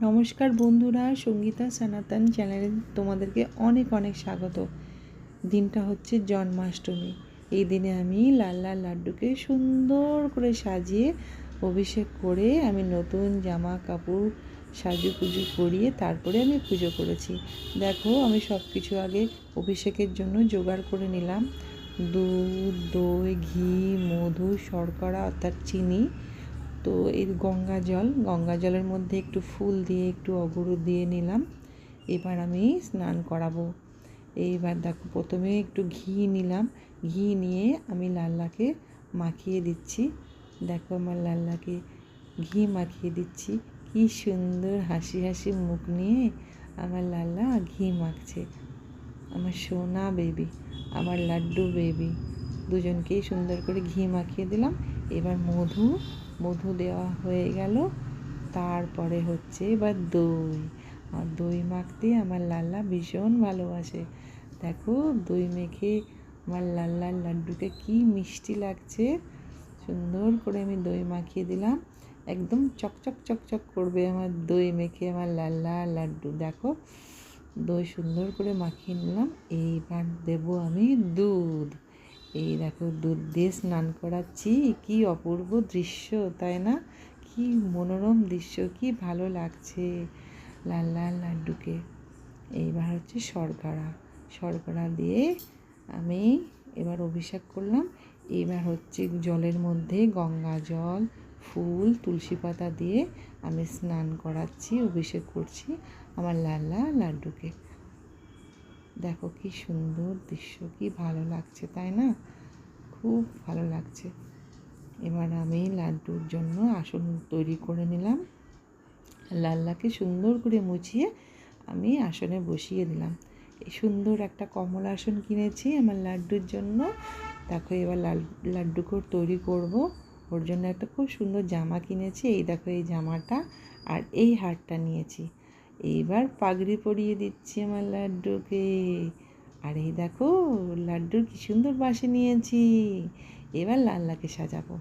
নমস্কার বন্ধুরা, সঙ্গীতা সনাতন চ্যানেলে তোমাদেরকে অনেক অনেক স্বাগত। দিনটা হচ্ছে জন্মাষ্টমী। এই দিনে আমি লাল লাল লাড্ডুকে সুন্দর করে সাজিয়ে অভিষেক করে আমি নতুন জামা কাপড় সাজু পুজো করিয়ে তারপরে আমি পুজো করেছি। দেখো, আমি সব কিছু আগে অভিষেকের জন্য জোগাড় করে নিলাম। দুধ, দই, ঘি, মধু, শর্করা অর্থাৎ চিনি তো এই গঙ্গা জল, গঙ্গা জলের মধ্যে একটু ফুল দিয়ে, একটু অগরু দিয়ে নিলাম। এবার আমি স্নান করাবো। এইবার দেখো, প্রথমে একটু ঘি নিলাম। ঘি নিয়ে আমি লাল্লাকে মাখিয়ে দিচ্ছি। দেখো আমার লাল্লাকে ঘি মাখিয়ে দিচ্ছি। কি সুন্দর হাসি হাসি মুখ নিয়ে আমার লাল্লা ঘি মাখছে। আমার সোনা বেবি আমার লাড্ডু বেবি দুজনকেই সুন্দর করে ঘি মাখিয়ে দিলাম। এবার মধু মধু দেওয়া হয়ে গেল। তারপরে হচ্ছে এবার দই। আর দই মাখতে আমার লাল্লা ভীষণ ভালোবাসে। দেখো, দই মেখে আমার লাল্লার লাড্ডুকে কি মিষ্টি লাগছে। সুন্দর করে আমি দই মাখিয়ে দিলাম। একদম চকচক চকচক করবে আমার দই মেখে আমার লাল্লা লাড্ডু। দেখো, দই সুন্দর করে মাখিয়ে নিলাম। এইবার দেবো আমি দুধ। এই দেখো দুধ দিয়ে স্নান করাচ্ছি, কি অপূর্ব দৃশ্য, তাই না? কি মনোরম দৃশ্য, কি ভালো লাগছে। লাল লাল লাড্ডুকে। এইবার হচ্ছে শর্করা। শর্করা দিয়ে আমি এবার অভিষেক করলাম। এবার হচ্ছে জলের মধ্যে গঙ্গা জল, ফুল, তুলসী পাতা দিয়ে আমি স্নান করাচ্ছি, অভিষেক করছি আমার লাল্লা লাড্ডুকে। দেখো কি সুন্দর দৃশ্য, কি ভালো লাগছে, তাই না? খুব ভালো লাগছে। এবার আমি লাড্ডুর জন্য আসন তৈরি করে নিলাম। লাল্লাকে সুন্দর করে মুছিয়ে আমি আসনে বসিয়ে দিলাম। এই সুন্দর একটা কমল আসন কিনেছি আমার লাড্ডুর জন্য। দেখো এবার লাল লাড্ডুকে তৈরি করব। ওর জন্য একটা খুব সুন্দর জামা কিনেছি। এই দেখো এই জামাটা আর এই হারটা নিয়েছি। এইবার পাগড়ি পরিয়ে দিচ্ছি আমার লাড্ডুকে। আর এই দেখো, লাড্ডুর কি সুন্দর বাসে নিয়েছি। এবার লাল্লাকে সাজাবো।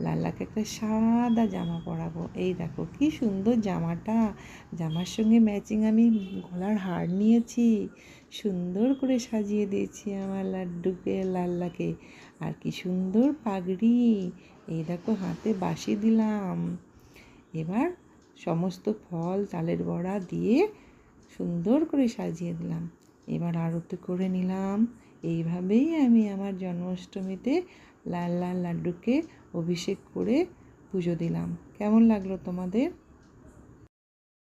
লাল্লাকে একটা সাদা জামা পরাবো। এই দেখো, কি সুন্দর জামাটা। জামার সঙ্গে ম্যাচিং আমি গলার হার নিয়েছি। সুন্দর করে সাজিয়ে দিয়েছি আমার লাড্ডুকে, লাল্লাকে। আর কি সুন্দর পাগড়ি। এই দেখো, হাতে বাসি দিলাম। এবার সমস্ত ফল, চালের বড়া দিয়ে সুন্দর করে সাজিয়ে দিলাম। এবার আরতি করে নিলাম। এইভাবেই আমি আমার জন্মাষ্টমীতে লাল লাল লাড্ডুকে অভিষেক করে পুজো দিলাম। কেমন লাগল তোমাদের?